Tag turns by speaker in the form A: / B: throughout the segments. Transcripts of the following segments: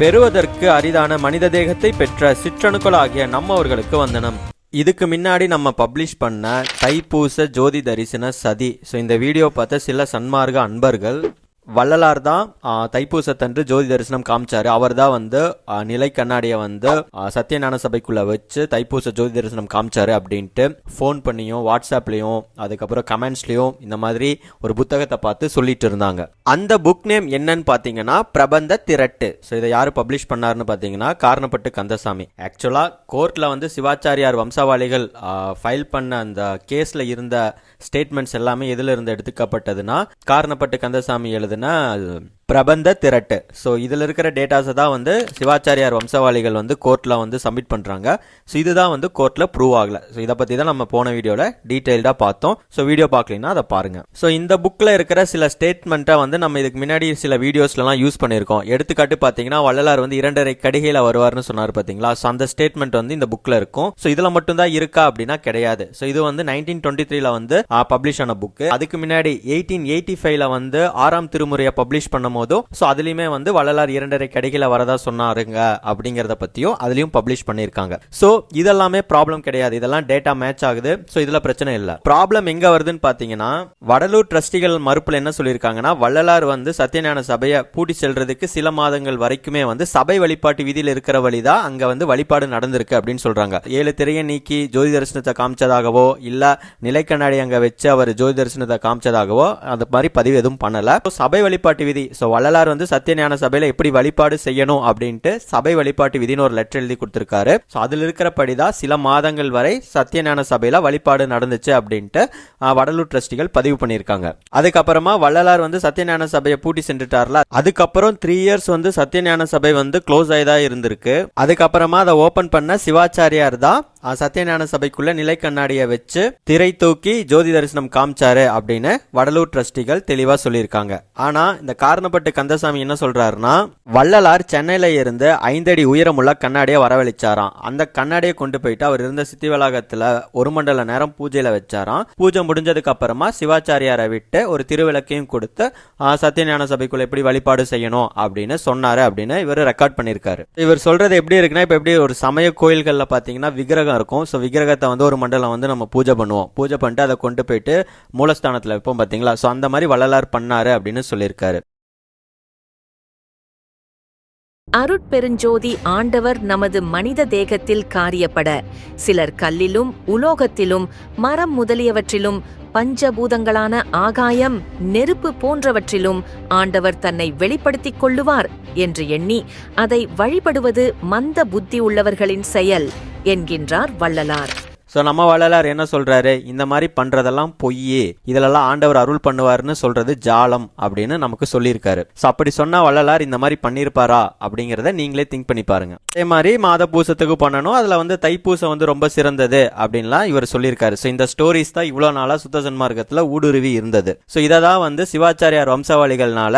A: பெறுவதற்கு அரிதான மனித தேகத்தை பெற்ற சிற்றணுக்கள் ஆகிய நம்மவர்களுக்கு வந்தனம். இதுக்கு முன்னாடி நம்ம பப்ளிஷ் பண்ண தைப்பூச ஜோதி தரிசன சதி. ஸோ இந்த வீடியோ பார்த்த சில சன்மார்க்க அன்பர்கள் வள்ளலார் தான் தைப்பூசத்தன்று ஜோதி தரிசனம் காமிச்சாரு. அவர் தான் வந்து நிலை கண்ணாடியை வந்து ஆ, சபைக்குள்ள வச்சு தைப்பூச ஜோதி தரிசனம் காமிச்சாரு அப்படின்ட்டு ஃபோன் பண்ணியும் வாட்ஸ்அப்லயும் அதுக்கப்புறம் கமெண்ட்ஸ்லயும் இந்த மாதிரி ஒரு புத்தகத்தை பார்த்து சொல்லிட்டு இருந்தாங்க. அந்த புக் நேம் என்னன்னு பாத்தீங்கன்னா பிரபந்த திரட்டு. ஸோ இதை யாரு பப்ளிஷ் பண்ணாருன்னு பாத்தீங்கன்னா காரணப்பட்டு கந்தசாமி. ஆக்சுவலா கோர்ட்ல வந்து சிவாச்சாரியார் வம்சாவளிகள் ஃபைல் பண்ண அந்த கேஸ்ல இருந்த ஸ்டேட்மெண்ட்ஸ் எல்லாமே எதுல இருந்து எடுத்துக்கப்பட்டதுன்னா காரணப்பட்டு கந்தசாமி எழுதின Nacional. பிரபந்த திரட்டு. ஸோ இதில் இருக்கிற டேட்டாஸை தான் வந்து சிவாச்சாரியார் வம்சவாளிகள் வந்து கோர்ட்டில் வந்து சப்மிட் பண்ணுறாங்க ஸோ இதுதான் வந்து கோர்ட்டில் ப்ரூவ் ஆகலை. ஸோ இதை பற்றி தான் நம்ம போன வீடியோவில் டீட்டெயில்டாக பார்த்தோம். ஸோ வீடியோ பார்க்கலனா அதை பாருங்கள் ஸோ இந்த புக்கில் இருக்கிற சில ஸ்டேட்மெண்ட்டை வந்து நம்ம இதுக்கு முன்னாடி சில வீடியோஸ்லாம் யூஸ் பண்ணியிருக்கோம். எடுத்துக்காட்டு பார்த்தீங்கன்னா வள்ளலார் வந்து இரண்டரை கடிகையில் வருவார்னு சொன்னார் பார்த்தீங்களா? ஸோ அந்த ஸ்டேட்மெண்ட் வந்து இந்த புக்கில் இருக்கும். ஸோ இதில் மட்டும்தான் இருக்கா அப்படின்னா கிடையாது. ஸோ இது வந்து நைன்டீன் டுவெண்ட்டி த்ரீல வந்து பப்ளிஷ் ஆன புக்கு அதுக்கு முன்னாடி எயிட்டீன் எயிட்டி ஃபைவ்ல வந்து ஆறாம் திருமுறையை பப்ளிஷ் பண்ணும் போதும் ஸோ அதுலயுமே வந்து வள்ளலார் இரண்டரை கடிகையில வரதா சொன்னாருங்க அப்படிங்கறத பத்தியும் அதுலயும் பப்ளிஷ் பண்ணியிருக்காங்க. ஸோ இதெல்லாமே ப்ராப்ளம் கிடையாது. இதெல்லாம் டேட்டா மேட்ச் ஆகுது. ஸோ இதுல பிரச்சனை இல்லை. ப்ராப்ளம் எங்க வருதுன்னு பாத்தீங்கன்னா வடலூர் ட்ரஸ்டிகள் மறுப்புல என்ன சொல்லியிருக்காங்கன்னா வள்ளலார் வந்து சத்யஞான சபையை பூட்டி செல்றதுக்கு சில மாதங்கள் வரைக்குமே வந்து சபை வழிபாட்டு விதியில் இருக்கிற வழிதான் அங்க வந்து வழிபாடு நடந்திருக்கு அப்படின்னு சொல்றாங்க. ஏழு திரையை நீக்கி ஜோதி தரிசனத்தை காமிச்சதாகவோ இல்ல நிலைக்கண்ணாடி அங்க வச்சு அவர் ஜோதி தரிசனத்தை காமிச்சதாகவோ அந்த மாதிரி பதிவு எதுவும் பண்ணல. சபை வழிபாட்டு விதி ஸோ வள்ளலார் வந்து சத்தியஞான சபையில எப்படி வழிபாடு செய்யணும் அப்படின்ட்டு சபை வழிபாட்டு விதின்னு ஒரு லெட்டர் எழுதி கொடுத்திருக்காரு. ஸோ அதில் இருக்கிறபடிதான் சில மாதங்கள் வரை சத்யஞான சபையில வழிபாடு நடந்துச்சு அப்படின்ட்டு வடலூர் ட்ரஸ்டிகள் பதிவு பண்ணியிருக்காங்க. அதுக்கப்புறமா வள்ளலார் வந்து சத்யஞான சபையை பூட்டி சென்றுட்டார்ல. அதுக்கப்புறம் த்ரீ இயர்ஸ் வந்து சத்யஞான சபை வந்து க்ளோஸ் ஆயிதா இருந்திருக்கு. அதுக்கப்புறமா அதை ஓபன் பண்ண சிவாச்சாரியார் தான் ஆஹ், சபைக்குள்ள நிலை கண்ணாடியை வச்சு திரை தூக்கி ஜோதி தரிசனம் காமிச்சாரு அப்படின்னு வடலூர் ட்ரஸ்டிகள் தெளிவா சொல்லியிருக்காங்க. ஆனா இந்த காரணப்பட்டு கந்தசாமி என்ன சொல்றாருன்னா வள்ளலார் சென்னையில இருந்து ஐந்தடி உயரமுள்ள கண்ணாடியை வரவழைச்சாராம். அந்த கண்ணாடியை கொண்டு போயிட்டு அவர் இருந்த சித்தி வளாகத்துல ஒரு மண்டல நேரம் பூஜையில வச்சாராம். பூஜை முடிஞ்சதுக்கு அப்புறமா சிவாச்சாரியாரை விட்டு ஒரு திருவிளக்கையும் கொடுத்து சத்தியஞான சபைக்குள்ள எப்படி வழிபாடு செய்யணும்? அப்படின்னு சொன்னாரு அப்படின்னு இவர் ரெக்கார்ட் பண்ணியிருக்காரு. இவர் சொல்றது எப்படி இருக்குன்னா இப்ப எப்படி ஒரு சமய கோயில்கள்ல பாத்தீங்கன்னா விக்கிரகம் இருக்கும். ஸோ விக்கிரகத்தை வந்து ஒரு மண்டலம் வந்து நம்ம பூஜை பண்ணுவோம். பூஜை பண்ணிட்டு அதை கொண்டு போயிட்டு மூலஸ்தானத்துல வைப்போம் பாத்தீங்களா? ஸோ அந்த மாதிரி வள்ளலார் பண்ணாரு அப்படின்னு சொல்லியிருக்காரு.
B: அருட்பெருஞ்சோதி ஆண்டவர் நமது மனித தேகத்தில் காரியப்பட. சிலர் கல்லிலும் உலோகத்திலும் மரம் முதலியவற்றிலும் பஞ்சபூதங்களான ஆகாயம் நெருப்பு போன்றவற்றிலும் ஆண்டவர் தன்னை வெளிப்படுத்திக் கொள்ளுவார் என்று எண்ணி அதை வழிபடுவது மந்த புத்தி உள்ளவர்களின் செயல் என்கின்றார் வள்ளலார்.
A: ஸோ நம்ம வள்ளலார் என்ன சொல்கிறாரு இந்த மாதிரி பண்ணுறதெல்லாம் பொய்யே. இதிலெல்லாம் ஆண்டவர் அருள் பண்ணுவாருன்னு சொல்கிறது ஜாலம் அப்படின்னு நமக்கு சொல்லியிருக்காரு. ஸோ அப்படி சொன்னா வள்ளலார் இந்த மாதிரி பண்ணியிருப்பாரா? அப்படிங்கிறத நீங்களே திங்க் பண்ணி பாருங்க. அதே மாதிரி மாத பூசத்துக்கு பண்ணணும். அதில் வந்து தைப்பூசம் வந்து ரொம்ப சிறந்தது அப்படின்லாம் இவர் சொல்லியிருக்காரு. ஸோ இந்த ஸ்டோரிஸ் தான் இவ்வளோ நாளாக சுத்த சன்மார்க்கத்தில் ஊடுருவி இருந்தது. ஸோ இதை தான் வந்து சிவாச்சாரியார் வம்சாவளிகள்னால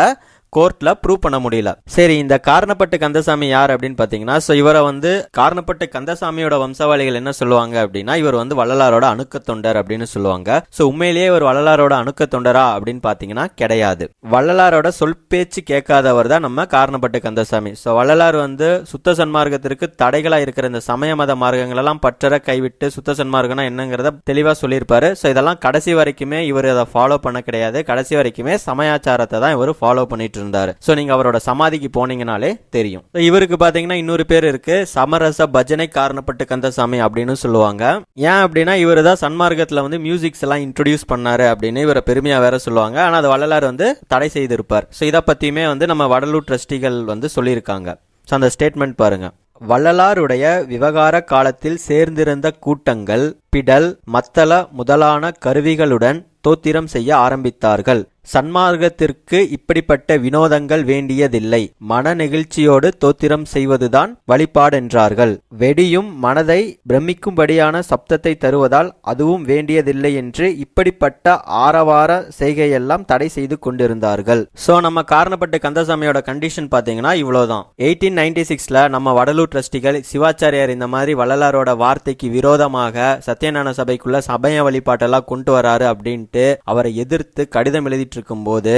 A: கோர்ட்ல ப்ரூவ் பண்ண முடியல. சரி இந்த காரணப்பட்டு கந்தசாமி யார் அப்படின்னு பாத்தீங்கன்னா ஸோ இவரை வந்து காரணப்பட்டு கந்தசாமியோட வம்சாவளிகள் என்ன சொல்லுவாங்க அப்படின்னா இவர் வந்து வள்ளலாரோட அணுக்க தொண்டர் அப்படின்னு சொல்லுவாங்க. ஸோ உண்மையிலேயே இவர் வள்ளலாரோட அணுக்க தொண்டரா அப்படின்னு பாத்தீங்கன்னா கிடையாது. வள்ளலாரோட சொல் பேச்சு கேட்காதவர் தான் நம்ம காரணப்பட்டு கந்தசாமி. ஸோ வள்ளலார் வந்து சுத்த சன்மார்க்கத்திற்கு தடைகளா இருக்கிற இந்த சமய மத மார்க்கங்கள் எல்லாம் பற்றற கைவிட்டு சுத்த சன்மார்க்கம்னா என்னங்கிறத தெளிவா சொல்லியிருப்பாரு. ஸோ இதெல்லாம் கடைசி வரைக்குமே இவர் அதை ஃபாலோ பண்ண கிடையாது. கடைசி வரைக்குமே சமயாச்சாரத்தை தான் இவர் ஃபாலோ பண்ணிட்டு இருந்தாரு. ஸோ நீங்க அவரோட சமாதிக்கு போனீங்கனாலே தெரியும். இவருக்கு பாத்தீங்கன்னா இன்னொரு பேர் இருக்கு. சமரச பஜனை காரணப்பட்டு கந்தசாமி அப்படின்னு சொல்லுவாங்க. ஏன் அப்படின்னா இவர் தான் சன்மார்க்கத்துல வந்து மியூசிக்ஸ் எல்லாம் இன்ட்ரடியூஸ் பண்ணாரு அப்படின்னு இவரை பெருமையா வேற சொல்லுவாங்க. ஆனா அது வள்ளலார் வந்து தடை செய்திருப்பார். ஸோ இதை பத்தியுமே வந்து நம்ம வடலூர் ட்ரஸ்டிகள் வந்து சொல்லியிருக்காங்க. ஸோ அந்த ஸ்டேட்மெண்ட் பாருங்க. வள்ளலாருடைய விவகார காலத்தில் சேர்ந்திருந்த கூட்டங்கள் பிடல் மத்தள முதலான கருவிகளுடன் தோத்திரம் செய்ய ஆரம்பித்தார்கள். சன்மார்க்கத்திற்கு இப்படிப்பட்ட வினோதங்கள் வேண்டியதில்லை. மன நெகிழ்ச்சியோடு தோத்திரம் செய்வதுதான் வழிபாடென்றார்கள். வெடியும் மனதை பிரமிக்கும்படியான சப்தத்தை தருவதால் அதுவும் வேண்டியதில்லை என்று இப்படிப்பட்ட ஆரவார செய்கையெல்லாம் தடை செய்து கொண்டிருந்தார்கள். சோ நம்ம காரணப்பட்ட கந்தசாமியோட கண்டிஷன் பாத்தீங்கன்னா இவ்வளவுதான் எயிட்டீன் நைன்டி சிக்ஸ்ல நம்ம வடலூர் ட்ரஸ்டிகள் சிவாச்சாரியார் இந்த மாதிரி வள்ளலாரோட வார்த்தைக்கு விரோதமாக சத்யநாராயண சபைக்குள்ள சபைய வழிபாட்டெல்லாம் கொண்டு வராரு அப்படின்ட்டு அவரை எதிர்த்து கடிதம் எழுதிட்டு இருக்கும்போது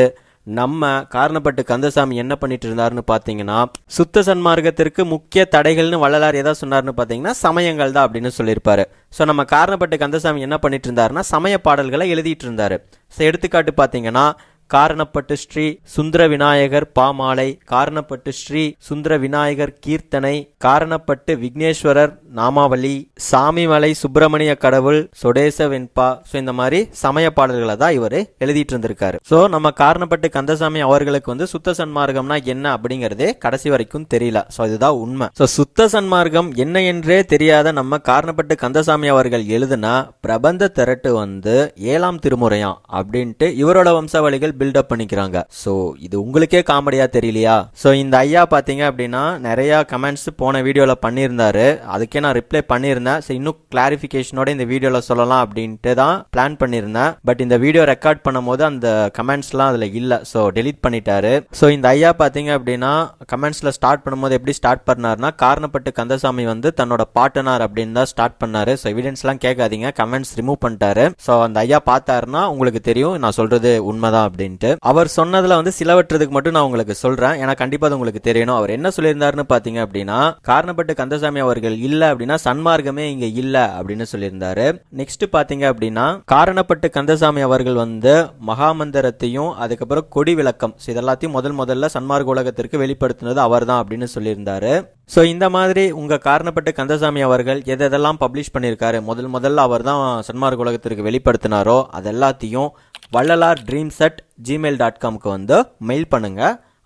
A: நம்ம காரணப்பட்டு கந்தசாமி என்ன பண்ணிட்டு இருந்தாருன்னு பார்த்தீங்கன்னா சுத்த சன்மார்க்கத்திற்கு முக்கிய தடைகள்னு வள்ளலார் எதை சொன்னார்னு பார்த்தீங்கன்னா சமயங்கள் தான் அப்படின்னு சொல்லியிருப்பாரு. ஸோ நம்ம காரணப்பட்டு கந்தசாமி என்ன பண்ணிட்டு இருந்தாருன்னா சமய பாடல்களை எழுதிட்டு இருந்தாரு ஸோ எடுத்துக்காட்டு பார்த்தீங்கன்னா காரணப்பட்டு ஸ்ரீ சுந்தர விநாயகர் பாமாலை காரணப்பட்டு ஸ்ரீ சுந்தர விநாயகர் கீர்த்தனை காரணப்பட்டு விக்னேஸ்வரர் நாமாவளி சாமிமலை சுப்பிரமணிய கடவுள் சொடேச வெண்பா. ஸோ இந்த மாதிரி சமய பாடல்களை தான் இவர் எழுதிட்டு இருந்திருக்காரு. ஸோ நம்ம காரணப்பட்டு கந்தசாமி அவர்களுக்கு வந்து சுத்த சன்மார்க்கம்னா என்ன அப்படிங்கறதே கடைசி வரைக்கும் தெரியல. ஸோ இதுதான் உண்மை. ஸோ சுத்த சன்மார்க்கம் என்ன என்றே தெரியாத நம்ம காரணப்பட்டு கந்தசாமி அவர்கள் எழுதுனா பிரபந்த திரட்டு வந்து ஏழாம் திருமுறையாம் அப்படின்ட்டு இவரோட வம்சாவளிகள் பில்டப் பண்ணிக்கிறாங்க. ஸோ இது உங்களுக்கே காமெடியா தெரியலையா? ஸோ இந்த ஐயா பாத்தீங்க அப்படின்னா நிறைய கமெண்ட்ஸ் போன வீடியோல பண்ணியிருந்தாரு. அதுக்கே நான் ரிப்ளை பண்ணியிருந்தேன். ஸோ இன்னும் கிளாரிஃபிகேஷனோட இந்த வீடியோவில் சொல்லலாம் அப்படின்ட்டு தான் பிளான் பண்ணியிருந்தேன். பட் இந்த வீடியோ ரெக்கார்ட் பண்ணும்போது அந்த கமெண்ட்ஸ்லாம் அதில் இல்லை. ஸோ டெலீட் பண்ணிட்டாரு. ஸோ இந்த ஐயா பார்த்தீங்க அப்படின்னா கமெண்ட்ஸில் ஸ்டார்ட் பண்ணும்போது எப்படி ஸ்டார்ட் பண்ணாருன்னா காரணப்பட்டு கந்தசாமி வந்து தன்னோட பாட்டனார் அப்படின்னு தான் ஸ்டார்ட் பண்ணாரு. ஸோ எவிடன்ஸ்லாம் கேட்காதீங்க. கமெண்ட்ஸ் ரிமூவ் பண்ணிட்டாரு. ஸோ அந்த ஐயா பார்த்தாருன்னா உங்களுக்கு தெரியும் நான் சொல்றது உண்மைதான் அப்படின்ட்டு. அவர் சொன்னதுல வந்து சிலவற்றதுக்கு மட்டும் நான் உங்களுக்கு சொல்றேன். ஏன்னா கண்டிப்பா அது உங்களுக்கு தெரியணும். அவர் என்ன சொல்லியிருந்தாருன்னு பார்த்தீங்க அப்படின்னா காரணப்பட்டு கந்தசாமி அவர்கள் இல்லை அப்படின்னா சன்மார்க்கமே இங்க இல்ல அப்படின்னு சொல்லியிருந்தாரு. நெக்ஸ்ட் பாத்தீங்க அப்படின்னா காரணப்பட்டு கந்தசாமி அவர்கள் வந்து மகாமந்திரத்தையும் அதுக்கப்புறம் கொடி விளக்கம் இதெல்லாத்தையும் இது எல்லாத்தையும் முதல் முதல்ல சன்மார்க்க உலகத்திற்கு வெளிப்படுத்தினது அவர்தான் அப்படின்னு சொல்லியிருந்தாரு. ஸோ இந்த மாதிரி உங்க காரணப்பட்டு கந்தசாமி அவர்கள் எதெல்லாம் பப்ளிஷ் பண்ணியிருக்காரு முதல் முதல்ல அவர் தான் சன்மார்க்க உலகத்திற்கு வெளிப்படுத்தினாரோ அது எல்லாத்தையும் Vallalar dreams at Gmail dot காம்க்கு வந்து மெயில் பண்ணுங்க.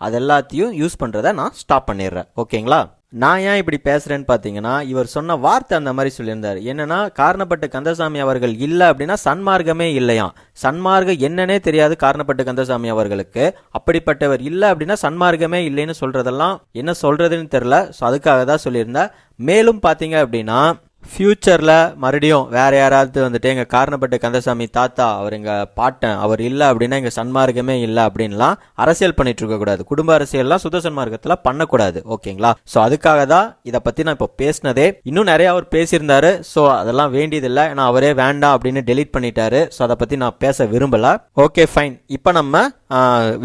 A: அது எல்லாத்தையும் யூஸ் பண்ணுறத நான் ஸ்டாப் பண்ணிடுறேன். ஓகேங்களா நான் ஏன் இப்படி பேசுறேன்னு பார்த்தீங்கன்னா இவர் சொன்ன வார்த்தை அந்த மாதிரி சொல்லியிருந்தார். என்னன்னா காரணப்பட்டு கந்தசாமி அவர்கள் இல்லை அப்படின்னா சன்மார்க்கமே இல்லையாம். சன்மார்க்கம் என்னன்னே தெரியாது காரணப்பட்டு கந்தசாமி அவர்களுக்கு. அப்படிப்பட்டவர் இல்லை அப்படின்னா சன்மார்க்கமே இல்லைன்னு சொல்றதெல்லாம் என்ன சொல்றதுன்னு தெரியல. ஸோ அதுக்காக தான் சொல்லியிருந்தேன் மேலும் பார்த்தீங்க அப்படின்னா ஃப்யூச்சரில் மறுபடியும் வேறு யாராவது வந்துட்டு எங்கள் காரணப்பட்ட கந்தசாமி தாத்தா அவர் எங்கள் பாட்டன் அவர் இல்லை அப்படின்னா எங்கள் சன்மார்க்கமே இல்லை அப்படின்லாம் அரசியல் பண்ணிட்டு இருக்கக்கூடாது குடும்ப அரசியல்லாம் சுத்த சன்மார்க்கத்தில் பண்ணக்கூடாது. ஓகேங்களா? ஸோ அதுக்காக தான் இதை பற்றி நான் இப்போ பேசினதே. இன்னும் நிறையா அவர் பேசியிருந்தாரு. ஸோ அதெல்லாம் வேண்டியதில்லை. ஏன்னா அவரே வேண்டாம் அப்படின்னு டெலீட் பண்ணிட்டாரு. ஸோ அதை பற்றி நான் பேச விரும்பலை. ஓகே ஃபைன் இப்போ நம்ம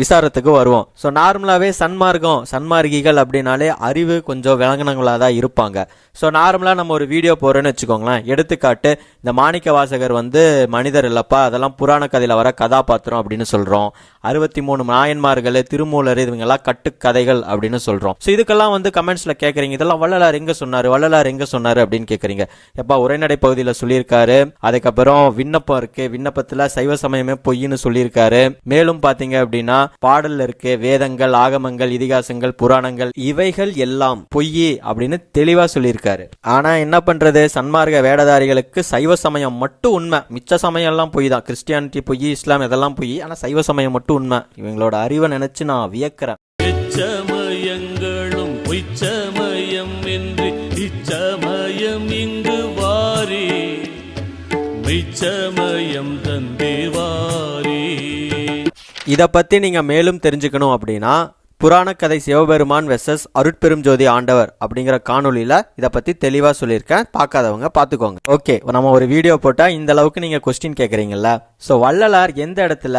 A: விசாரத்துக்கு வருவோம். ஸோ நார்மலாகவே சன்மார்க்கம் சன்மார்க்கிகள் அப்படின்னாலே அறிவு கொஞ்சம் விளங்கினங்களாக தான் இருப்பாங்க. ஸோ நார்மலாக நம்ம ஒரு வீடியோ போகிறேன்னு வச்சுக்கோங்களேன். எடுத்துக்காட்டு இந்த மாணிக்க வாசகர் வந்து மனிதர் இல்லப்பா அதெல்லாம் புராண கதையில் வர கதாபாத்திரம் அப்படின்னு சொல்கிறோம் அறுபத்தி மூணு நாயன்மார்கள் திருமூலர் இவங்கெல்லாம் கட்டுக்கதைகள் அப்படின்னு சொல்கிறோம் ஸோ இதுக்கெல்லாம் வந்து கமெண்ட்ஸில் கேட்குறீங்க இதெல்லாம் வள்ளலார் எங்கே சொன்னார்? வள்ளலார் எங்கே சொன்னார் அப்படின்னு கேட்குறீங்க எப்பா உரைநடை பகுதியில் சொல்லியிருக்காரு. அதுக்கப்புறம் விண்ணப்பம் இருக்கு. விண்ணப்பத்தில் சைவ சமயமே பொய்ன்னு சொல்லியிருக்காரு. மேலும் பார்த்தீங்க அப்படின்னா பாடல்ல இருக்கு. வேதங்கள் ஆகமங்கள் இதிகாசங்கள் புராணங்கள் இவைகள் எல்லாம் பொய் அப்படின்னு தெளிவா சொல்லியிருக்காரு. ஆனா என்ன பண்றது சன்மார்க்க வேடதாரிகளுக்கு சைவ சமயம் மட்டும் உண்மை. மிச்ச சமயம் எல்லாம் பொய் தான். கிறிஸ்டியானிட்டி பொய் இஸ்லாம் இதெல்லாம் பொய். ஆனா சைவ சமயம் மட்டும் உண்மை. இவங்களோட அறிவை நினைச்சு நான் வியக்கிறேன்.
C: எச்சமயங்களும் பொய்ச்சமயம் என்று இச்சமயம் இங்கு வாரி. மெய்ச்சமயம் தந்திவாரி
A: இதை பத்தி நீங்க மேலும் தெரிஞ்சுக்கணும் அப்படின்னா புராணக்கதை சிவபெருமான் வெர்சஸ் அருட்பெரும் ஜோதி ஆண்டவர் அப்படிங்கிற காணொளியில இதை பத்தி தெளிவா சொல்லியிருக்கேன். பார்க்காதவங்க பார்த்துக்கோங்க. ஓகே நம்ம ஒரு வீடியோ போட்டா இந்த அளவுக்கு நீங்க கொஸ்டின் கேட்குறீங்கல்ல ஸோ வள்ளலார் எந்த இடத்துல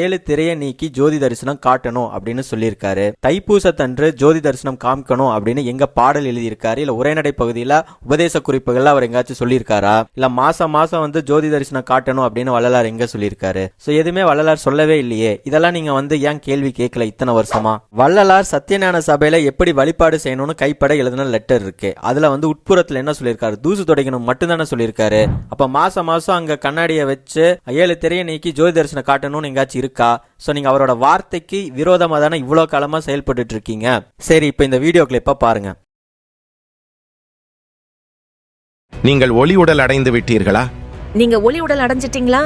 A: ஏழு திரையை நீக்கி ஜோதி தரிசனம் காட்டணும் அப்படின்னு சொல்லியிருக்காரு? தைப்பூசத்தன்று ஜோதி தரிசனம் காமிக்கணும் அப்படின்னு எங்க பாடல் எழுதியிருக்காரு? இல்ல உரைநடை பகுதியில உபதேச குறிப்புகள்ல அவர் எங்காச்சும் சொல்லியிருக்காரா? இல்ல மாசம் மாசம் வந்து ஜோதி தரிசனம் காட்டணும் அப்படின்னு வள்ளலார் எங்க சொல்லியிருக்காரு? ஸோ எதுவுமே வள்ளலார் சொல்லவே இல்லையே. இதெல்லாம் நீங்க வந்து ஏன் கேள்வி கேட்கல இத்தனை வருஷமா? வள்ளலார் சத்யஞான சபையில எப்படி வழிபாடு செய்யணும்னு கைப்பட எழுதின லெட்டர் இருக்கு. அதுல வந்து உட்புறத்துல என்ன சொல்லியிருக்காரு? தூசு துடைக்கணும் மட்டும்தானே சொல்லியிருக்காரு. அப்ப மாசம் மாசம் அங்க கண்ணாடியை வச்சு ஏழு திரையை நீக்கி ஜோதி தரிசனம் காட்டணும்னு எங்காச்சும் இருக்கா? சோ நீங்க அவரோட வார்த்தைக்கு விரோதமா தானே இவ்வளவு காலமா செயல்பட்டுட்டு இருக்கீங்க? சரி இப்ப இந்த வீடியோ கிளிப்பா பாருங்க.
D: நீங்கள் ஒளி உடல் அடைந்து விட்டீர்களா?
B: நீங்க ஒளி உடல் அடைஞ்சிட்டீங்களா?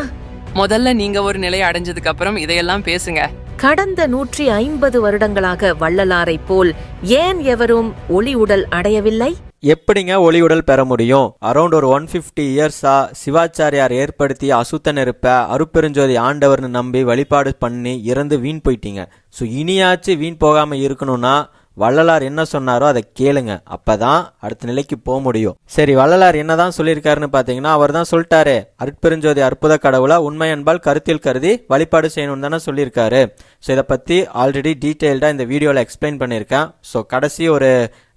E: முதல்ல நீங்க ஒரு நிலை அடைஞ்சதுக்கு அப்புறம் இதையெல்லாம் பேசுங்க.
B: கடந்த நூற்றி ஐம்பது வருடங்களாக வள்ளலாரைப் போல் ஏன் எவரும் ஒளி உடல் அடையவில்லை?
A: எப்படிங்க ஒளி உடல் பெற முடியும்? அரௌண்ட் ஒரு ஒன் பிப்டி இயர்ஸா சிவாச்சாரியார் ஏற்படுத்திய அசுத்த நெருப்ப அருப்பெருஞ்சோதி ஆண்டவர்னு நம்பி வழிபாடு பண்ணி இறந்து வீண் போயிட்டீங்க. ஸோ இனியாச்சும் வீண் போகாம இருக்கணும்னா வள்ளலார் என்ன சொன்னாரோ அதை கேளுங்க. அப்பதான் அடுத்த நிலைக்கு போக முடியும். சரி வள்ளலார் என்னதான் சொல்லியிருக்காருன்னு பாத்தீங்கன்னா அவர் தான் சொல்லிட்டாரு. அற்பெருஞ்சோதி அற்புத கடவுளா உண்மை என்பால் கருத்தில் கருதி வழிபாடு செய்யணும்னு தானே சொல்லியிருக்காரு. ஸோ இதை பத்தி ஆல்ரெடி டீட்டெயில்டாக இந்த வீடியோவில் எக்ஸ்பிளைன் பண்ணியிருக்கேன். ஸோ கடைசி ஒரு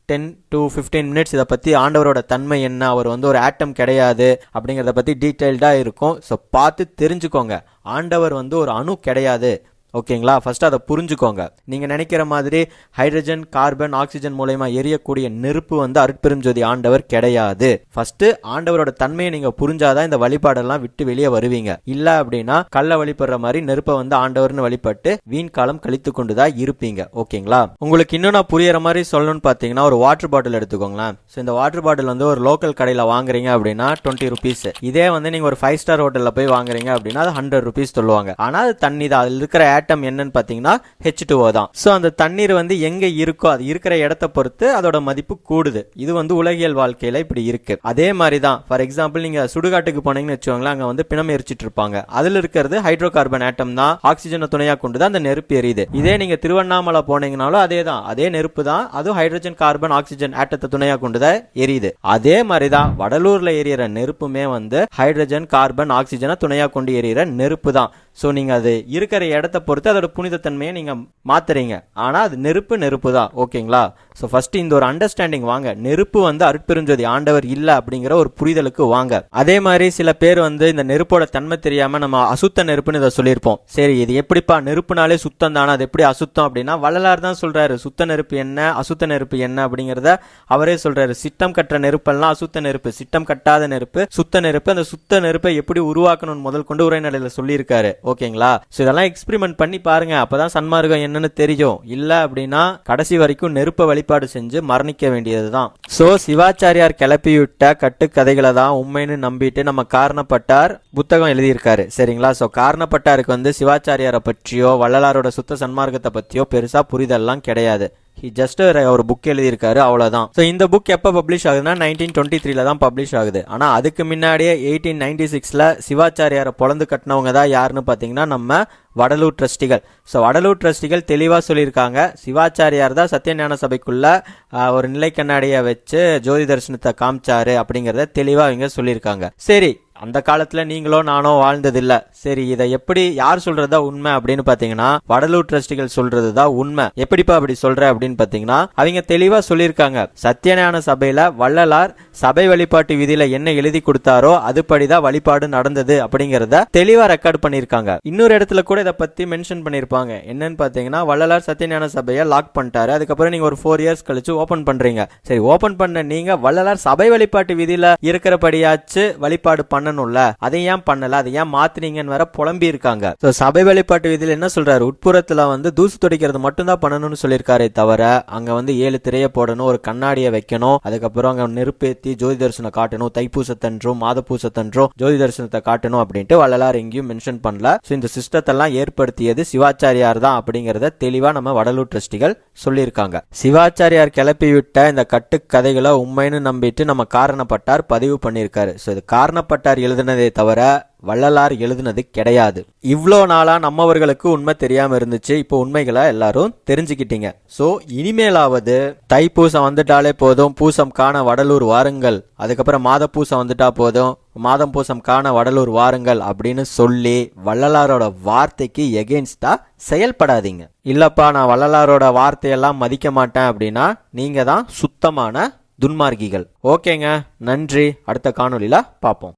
A: டென் டு ஃபிஃப்டீன் மினிட்ஸ் இதை பற்றி ஆண்டவரோட தன்மை என்ன அவர் வந்து ஒரு ஆட்டம் கிடையாது அப்படிங்கிறத பற்றி டீட்டெயில்டாக இருக்கும். ஸோ பார்த்து தெரிஞ்சுக்கோங்க. ஆண்டவர் வந்து ஒரு அணு கிடையாது. ஓகேங்களா? ஃபஸ்ட்டு அதை புரிஞ்சுக்கோங்க. நீங்கள் நினைக்கிற மாதிரி ஹைட்ரஜன் கார்பன் ஆக்சிஜன் மூலயமா எரியக்கூடிய நெருப்பு வந்து அருட்பெருஞ்சோதி ஆண்டவர் கிடையாது. ஃபஸ்ட்டு ஆண்டவரோட தன்மையை நீங்கள் புரிஞ்சாதான் இந்த வழிபாடெல்லாம் விட்டு வெளியே வருவீங்க. இல்லை அப்படின்னா கள்ள வழிபடுற மாதிரி நெருப்பை வந்து ஆண்டவர்னு வழிபட்டு வீண் காலம் கழித்து கொண்டுதான் இருப்பீங்க. ஓகேங்களா? உங்களுக்கு இன்னும் நான் புரியற மாதிரி சொல்லணும்னு பார்த்தீங்கன்னா ஒரு வாட்டர் பாட்டில் எடுத்துக்கோங்களேன். ஸோ இந்த வாட்டர் பாட்டில் வந்து ஒரு லோக்கல் கடையில் வாங்குறீங்க அப்படின்னா டுவெண்ட்டி ருபீஸ் இதே வந்து நீங்கள் ஒரு ஃபைவ் ஸ்டார் ஹோட்டலில் போய் வாங்குறீங்க அப்படின்னா அது ஹண்ட்ரட் ருபீஸ் சொல்லுவாங்க. ஆனால் அது தண்ணி தான். அதில் இருக்கிற ஆட்டம் என்னன்னு பாத்தீங்கன்னா ஹெச் டூஓ தான். ஸோ அந்த தண்ணீர் வந்து எங்கே இருக்கோ அது இருக்கிற இடத்த பொறுத்து அதோட மதிப்பு கூடுது. இது வந்து உலகியல் வாழ்க்கையில இப்படி இருக்கு. அதே மாதிரி தான் ஃபார் எக்ஸாம்பிள் நீங்க சுடுகாட்டுக்கு போனீங்கன்னு வச்சுக்கோங்களேன் அங்கே வந்து பிணம் எரிச்சிட்டு இருப்பாங்க. அதுல இருக்கிறது ஹைட்ரோ கார்பன் ஆட்டம் தான் ஆக்சிஜனை துணையாக கொண்டு தான் அந்த நெருப்பு எரியுது. இதே நீங்க திருவண்ணாமலை போனீங்கனாலும் அதே தான் அதே நெருப்பு தான் அதுவும் ஹைட்ரஜன் கார்பன் ஆக்சிஜன் ஆட்டத்தை துணையாக கொண்டு தான் எரியுது. அதே மாதிரி தான் வடலூர்ல எரியற நெருப்புமே வந்து ஹைட்ரஜன் கார்பன் ஆக்சிஜனை துணையாக கொண்டு எரியற நெருப்பு தான். ஸோ நீங்க அது இருக்கிற இடத்த பொறுத்து அதோட புனிதத்தன்மையை நீங்க மாத்துறீங்க. ஆனா அது நெருப்பு நெருப்பு தான் ஓகேங்களா? ஸோ ஃபர்ஸ்ட் இந்த ஒரு அண்டர்ஸ்டாண்டிங் வாங்க. நெருப்பு வந்து அருட்பெருஞ்சோதி ஆண்டவர் இல்ல அப்படிங்கிற ஒரு புரிதலுக்கு வாங்க. அதே மாதிரி சில பேர் வந்து இந்த நெருப்போட தன்மை தெரியாம நம்ம அசுத்த நெருப்புன்னு இதை சொல்லியிருப்போம். சரி இது எப்படிப்பா? நெருப்புனாலே சுத்தம் தானே அது எப்படி அசுத்தம் அப்படின்னா வள்ளலார் தான் சொல்றாரு சுத்த நெருப்பு என்ன? அசுத்த நெருப்பு என்ன? அப்படிங்கிறத அவரே சொல்றாரு. சிட்டம் கட்டுற நெருப்பெல்லாம் அசுத்த நெருப்பு. சிட்டம் கட்டாத நெருப்பு சுத்த நெருப்பு. அந்த சுத்த நெருப்பை எப்படி உருவாக்கணும்னு முதல் கொண்டு உரைநடையில சொல்லியிருக்காரு. ஓகேங்களா? ஸோ இதெல்லாம் எக்ஸ்பிரிமெண்ட் பண்ணி பாருங்க அப்பதான் சன்மார்க்கம் என்னன்னு தெரியும். இல்ல அப்படின்னா கடைசி வரைக்கும் நெருப்பை வழிபாடு செஞ்சு மரணிக்க வேண்டியதுதான். சோ சிவாச்சாரியார் கிளப்பிவிட்ட கட்டுக்கதைகளை தான் உண்மைன்னு நம்பிட்டு நம்ம காரணப்பட்டார் புத்தகம் எழுதியிருக்காரு. சரிங்களா? சோ காரணப்பட்டாருக்கு வந்து சிவாச்சாரியாரை பற்றியோ வள்ளலாரோட சுத்த சன்மார்க்கத்தை பத்தியோ பெருசா புரிதல்லாம் கிடையாது. ஜஸ்ட் uh, ஒரு புக் எழுதியிருக்காரு அவ்வளோதான் ஸோ இந்த புக் எப்போ பப்ளிஷ் ஆகுதுன்னா நைன்டீன் டுவெண்ட்டி த்ரீல தான் பப்ளிஷ் ஆகுது. ஆனால் அதுக்கு முன்னாடியே எயிட்டீன் நைன்டி சிக்ஸில் சிவாச்சாரியாரை பொழந்து கட்டினவங்க தான் யாருன்னு பார்த்தீங்கன்னா நம்ம வடலூர் ட்ரஸ்டிகள். ஸோ வடலூர் ட்ரஸ்டிகள் தெளிவாக சொல்லியிருக்காங்க. சிவாச்சாரியார் தான் சத்தியஞான சபைக்குள்ள ஒரு நிலை கண்ணாடியை வச்சு ஜோதி தரிசனத்தை காமிச்சாரு அப்படிங்கிறத தெளிவாக இவங்க சொல்லியிருக்காங்க. சரி அந்த காலத்துல நீங்களோ நானோ வாழ்ந்ததில்ல. சரி இதை எப்படி யார் சொல்றதா உண்மை அப்படின்னு பாத்தீங்கன்னா வடலூர் ட்ரஸ்டிகள் சொல்றதுதான் உண்மை. எப்படிப்பா அப்படி சொல்ற அப்படின்னு பாத்தீங்கன்னா அவங்க தெளிவா சொல்லியிருக்காங்க. சத்யஞான சபையில வள்ளலார் சபை வழிபாட்டு விதியில என்ன எழுதி கொடுத்தாரோ அதுபடிதான் வழிபாடு நடந்தது அப்படிங்கறத தெளிவா ரெக்கார்ட் பண்ணிருக்காங்க இன்னொரு இடத்துல கூட இதை பத்தி மென்ஷன் பண்ணிருப்பாங்க என்னன்னு பாத்தீங்கன்னா வள்ளலார் சத்யஞான சபையை லாக் பண்ணிட்டாரு. அதுக்கப்புறம் நீங்க ஒரு ஃபோர் இயர்ஸ் கழிச்சு ஓபன் பண்றீங்க. சரி ஓபன் பண்ண நீங்க வள்ளலார் சபை வழிபாட்டு விதியில இருக்கிறபடியாச்சு வழிபாடு பண்ண பண்ணணும்ல? அதை ஏன் பண்ணல? அதை ஏன் மாத்தினீங்கன்னு வேற புலம்பி இருக்காங்க. So, சபை வழிபாட்டு விதியில் என்ன சொல்றாரு? உட்புறத்துல வந்து தூசு துடைக்கிறது மட்டும்தான் பண்ணணும்னு சொல்லியிருக்காரே தவிர அங்க வந்து ஏழு திரைய போடணும் ஒரு கண்ணாடியை வைக்கணும் அதுக்கப்புறம் அங்க நெருப்பேத்தி ஜோதி தரிசனம் காட்டணும் தைப்பூசத்தன்றும் மாதப்பூசத்தன்றும் ஜோதி தரிசனத்தை காட்டணும் அப்படின்ட்டு வள்ளலார் எங்கேயும் மென்ஷன் பண்ணல. ஸோ இந்த சிஸ்டத்தெல்லாம் ஏற்படுத்தியது சிவாச்சாரியார் தான் அப்படிங்கறத தெளிவா நம்ம வடலூர் ட்ரஸ்டிகள் சொல்லியிருக்காங்க. சிவாச்சாரியார் கிளப்பி விட்ட இந்த கட்டுக்கதைகளை உண்மைன்னு நம்பிட்டு நம்ம காரணப்பட்டார் பதிவு பண்ணியிருக்காரு. ஸோ இது காரணப்பட்டார் எழுதினதே தவிர வள்ளலார் எழுதினது கிடையாது. இவ்வளோ நாளா நம்மவர்களுக்கு உண்மை தெரியாம இருந்துச்சு. இப்போ உண்மைகளை எல்லாரும் தெரிஞ்சுக்கிட்டீங்க. ஸோ இனிமேலாவது தைப்பூசம் வந்துட்டாலே போதும். பூசம் காண வடலூர் வாருங்கள். அதுக்கப்புறம் மாத பூசம் வந்துட்டா போதும். மாதம் பூசம் காண வடலூர் வாருங்கள் அப்படின்னு சொல்லி வள்ளலாரோட வார்த்தைக்கு எகெயின்ஸ்டா செயல்படாதீங்க. இல்லப்பா நான் வள்ளலாரோட வார்த்தையெல்லாம் மதிக்க மாட்டேன் அப்படின்னா நீங்க தான் சுத்தமான துன்மார்க்கிகள் ஓகேங்க. நன்றி. அடுத்த காணொளியில பார்ப்போம்